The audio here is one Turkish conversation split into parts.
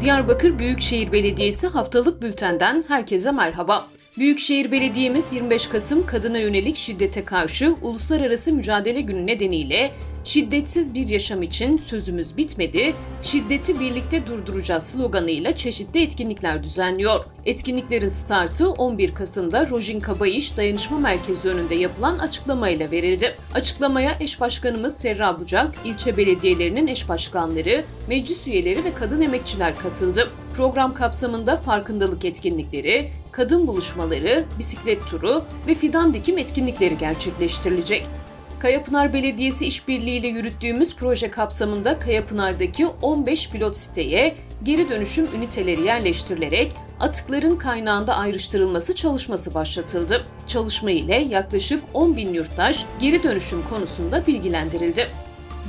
Diyarbakır Büyükşehir Belediyesi haftalık bültenden herkese merhaba. Büyükşehir Belediye'miz 25 Kasım kadına yönelik şiddete karşı Uluslararası Mücadele Günü nedeniyle şiddetsiz bir yaşam için sözümüz bitmedi, şiddeti birlikte durduracağız sloganıyla çeşitli etkinlikler düzenliyor. Etkinliklerin startı 11 Kasım'da Rojin Kabayış Dayanışma Merkezi önünde yapılan açıklamayla verildi. Açıklamaya eş başkanımız Serra Bucak, ilçe belediyelerinin eş başkanları, meclis üyeleri ve kadın emekçiler katıldı. Program kapsamında farkındalık etkinlikleri, kadın buluşmaları, bisiklet turu ve fidan dikim etkinlikleri gerçekleştirilecek. Kayapınar Belediyesi işbirliğiyle yürüttüğümüz proje kapsamında Kayapınar'daki 15 pilot siteye geri dönüşüm üniteleri yerleştirilerek atıkların kaynağında ayrıştırılması çalışması başlatıldı. Çalışma ile yaklaşık 10 bin yurttaş geri dönüşüm konusunda bilgilendirildi.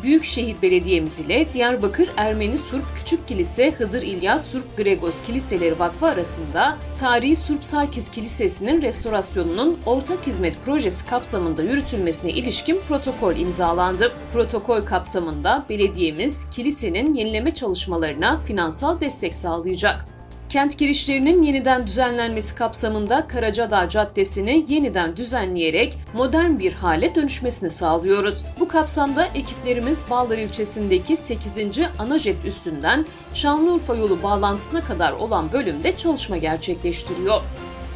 Büyükşehir Belediyemiz ile Diyarbakır Ermeni Surp Küçük Kilise Hıdır İlyas Surp Gregos Kiliseleri Vakfı arasında Tarihi Surp Sarkis Kilisesi'nin restorasyonunun ortak hizmet projesi kapsamında yürütülmesine ilişkin protokol imzalandı. Protokol kapsamında belediyemiz kilisenin yenileme çalışmalarına finansal destek sağlayacak. Kent girişlerinin yeniden düzenlenmesi kapsamında Karacadağ Caddesi'ni yeniden düzenleyerek modern bir hale dönüşmesini sağlıyoruz. Bu kapsamda ekiplerimiz Bağlar ilçesindeki 8. Anajet üstünden Şanlıurfa yolu bağlantısına kadar olan bölümde çalışma gerçekleştiriyor.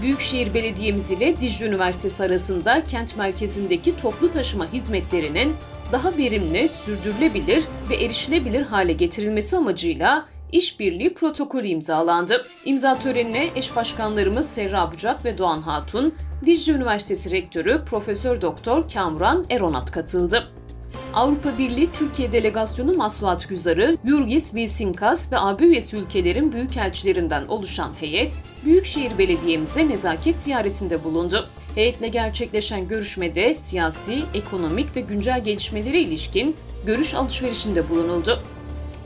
Büyükşehir Belediyemiz ile Dicle Üniversitesi arasında kent merkezindeki toplu taşıma hizmetlerinin daha verimli, sürdürülebilir ve erişilebilir hale getirilmesi amacıyla işbirliği protokolü imzalandı. İmza törenine eş başkanlarımız Serra Bucak ve Doğan Hatun, Dicle Üniversitesi Rektörü Profesör Doktor Kamuran Eronat katıldı. Avrupa Birliği Türkiye Delegasyonu Masluhat Güzarı, Yurgis Vilsinkas ve AB üyesi ülkelerin büyükelçilerinden oluşan heyet, Büyükşehir Belediye'mize nezaket ziyaretinde bulundu. Heyetle gerçekleşen görüşmede siyasi, ekonomik ve güncel gelişmelere ilişkin görüş alışverişinde bulunuldu.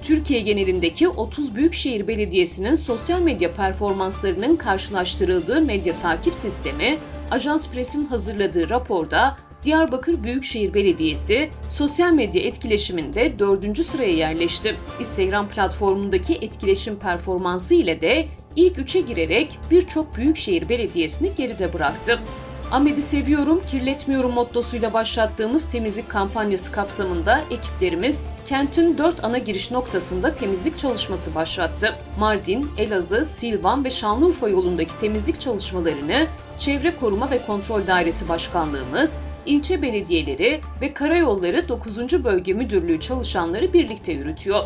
Türkiye genelindeki 30 büyükşehir belediyesinin sosyal medya performanslarının karşılaştırıldığı medya takip sistemi, Ajans Press'in hazırladığı raporda Diyarbakır Büyükşehir Belediyesi sosyal medya etkileşiminde dördüncü sıraya yerleşti. Instagram platformundaki etkileşim performansı ile de ilk üçe girerek birçok büyükşehir belediyesini geride bıraktı. Ahmet'i seviyorum, kirletmiyorum mottosuyla başlattığımız temizlik kampanyası kapsamında ekiplerimiz kentin dört ana giriş noktasında temizlik çalışması başlattı. Mardin, Elazığ, Silvan ve Şanlıurfa yolundaki temizlik çalışmalarını Çevre Koruma ve Kontrol Dairesi Başkanlığımız, ilçe belediyeleri ve Karayolları 9. Bölge Müdürlüğü çalışanları birlikte yürütüyor.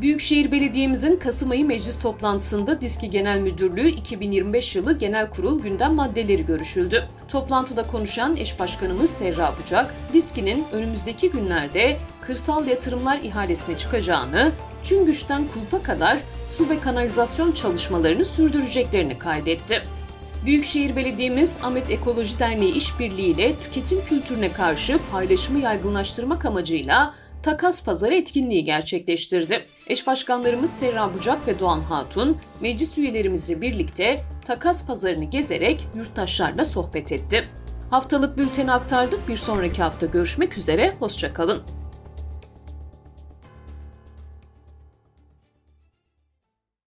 Büyükşehir Belediye'mizin Kasım ayı meclis toplantısında Diski Genel Müdürlüğü 2025 yılı genel kurul gündem maddeleri görüşüldü. Toplantıda konuşan eş başkanımız Serra Bucak, Diski'nin önümüzdeki günlerde kırsal yatırımlar ihalesine çıkacağını, Çüngüş'ten Kulp'a kadar su ve kanalizasyon çalışmalarını sürdüreceklerini kaydetti. Büyükşehir Belediye'miz Ahmet Ekoloji Derneği işbirliğiyle tüketim kültürüne karşı paylaşımı yaygınlaştırmak amacıyla takas pazarı etkinliği gerçekleştirdi. Eş başkanlarımız Serra Bucak ve Doğan Hatun, meclis üyelerimizle birlikte takas pazarını gezerek yurttaşlarla sohbet etti. Haftalık bülteni aktardık. Bir sonraki hafta görüşmek üzere, hoşçakalın.